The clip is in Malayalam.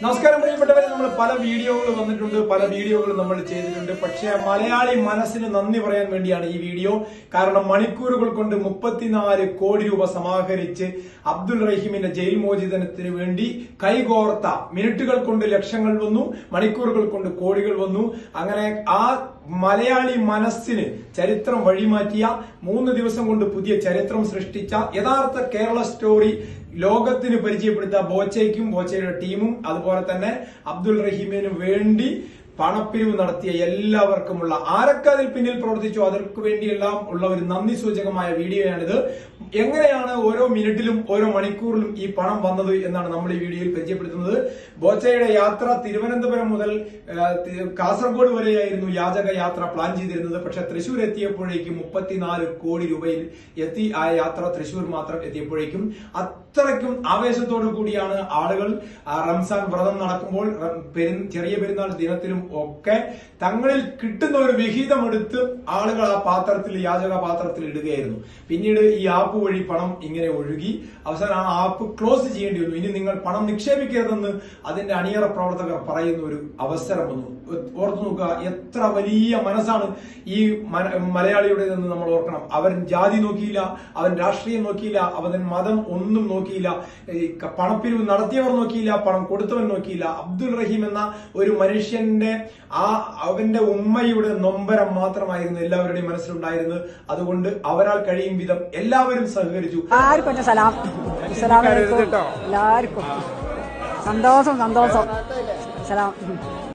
നമസ്കാരം പ്രിയപ്പെട്ടവരെ നമ്മൾ പല വീഡിയോകൾ വന്നിട്ടുണ്ട് പല വീഡിയോകൾ നമ്മൾ ചെയ്തിട്ടുണ്ട്. പക്ഷേ മലയാളി മനസ്സിന് നന്ദി പറയാൻ വേണ്ടിയാണ് ഈ വീഡിയോ. കാരണം മണിക്കൂറുകൾ കൊണ്ട് മുപ്പത്തിനാല് കോടി രൂപ സമാഹരിച്ച് അബ്ദുൾ റഹീമിന്റെ ജയിൽ മോചിതനത്തിന് വേണ്ടി കൈകോർത്ത മിനിറ്റുകൾ കൊണ്ട് ലക്ഷങ്ങൾ വന്നു മണിക്കൂറുകൾ കൊണ്ട് കോടികൾ വന്നു. അങ്ങനെ ആ മലയാളി മനസ്സിന് ചരിത്രം വഴിമാറ്റിയ മൂന്ന് ദിവസം കൊണ്ട് പുതിയ ചരിത്രം സൃഷ്ടിച്ച യഥാർത്ഥ കേരള സ്റ്റോറി ലോകത്തിന് പരിചയപ്പെടുത്ത ബോച്ചയ്ക്കും ബോച്ചയുടെ ടീമും അതുപോലെ തന്നെ അബ്ദുൽ റഹീമിന് വേണ്ടി പണപ്പിരിവ് നടത്തിയ എല്ലാവർക്കുമുള്ള ആരൊക്കെ അതിൽ പിന്നിൽ പ്രവർത്തിച്ചു അവർക്ക് വേണ്ടിയെല്ലാം ഉള്ള ഒരു നന്ദി സൂചകമായ വീഡിയോയാണിത്. എങ്ങനെയാണ് ഓരോ മിനിറ്റിലും ഓരോ മണിക്കൂറിലും ഈ പണം വന്നത് എന്നാണ് നമ്മൾ ഈ വീഡിയോയിൽ പരിചയപ്പെടുത്തുന്നത്. ബോച്ചയുടെ യാത്ര തിരുവനന്തപുരം മുതൽ കാസർഗോഡ് വരെയായിരുന്നു യാചക യാത്ര പ്ലാൻ ചെയ്തിരുന്നത്. പക്ഷെ തൃശൂർ എത്തിയപ്പോഴേക്കും മുപ്പത്തിനാല് കോടി രൂപയിൽ എത്തി ആ യാത്ര തൃശൂർ മാത്രം എത്തിയപ്പോഴേക്കും അത്രയ്ക്കും ആവേശത്തോടു കൂടിയാണ് ആളുകൾ. റംസാൻ വ്രതം നടക്കുമ്പോൾ ചെറിയ പെരുന്നാൾ ദിനത്തിലും ഒക്കെ തങ്ങളിൽ കിട്ടുന്ന ഒരു വിഹിതം എടുത്ത് ആളുകൾ ആ പാത്രത്തിൽ യാചക പാത്രത്തിൽ ഇടുകയായിരുന്നു. പിന്നീട് ഈ ആപ്പ് വഴി പണം ഇങ്ങനെ ഒഴുകി. അവസാനം ആ ആപ്പ് ക്ലോസ് ചെയ്യേണ്ടി വന്നു. ഇനി നിങ്ങൾ പണം നിക്ഷേപിക്കരുതെന്ന് അതിന്റെ അണിയറ പ്രവർത്തകർ പറയുന്ന ഒരു അവസരം വന്നു. ഓർത്തു നോക്കുക എത്ര വലിയ മനസ്സാണ് ഈ മലയാളിയുടെ മലയാളിയുടേതെന്ന് നമ്മൾ ഓർക്കണം. അവൻ ജാതി നോക്കിയില്ല അവൻ രാഷ്ട്രീയം നോക്കിയില്ല അവൻ മതം ഒന്നും നോക്കിയില്ല. പണപ്പിരിവ് നടത്തിയവർ നോക്കിയില്ല പണം കൊടുത്തവൻ നോക്കിയില്ല. അബ്ദുൾ റഹീം എന്ന ഒരു മനുഷ്യന്റെ ആ അവന്റെ ഉമ്മയുടെ നൊമ്പരം മാത്രമായിരുന്നു എല്ലാവരുടെയും മനസ്സിലുണ്ടായിരുന്നത്. അതുകൊണ്ട് അവരാൾ കഴിയും വിധം എല്ലാവരും സഹകരിച്ചു. സലാം. അസ്സലാമു അലൈക്കും. എല്ലാവർക്കും. സന്തോഷം സന്തോഷം. സലാം.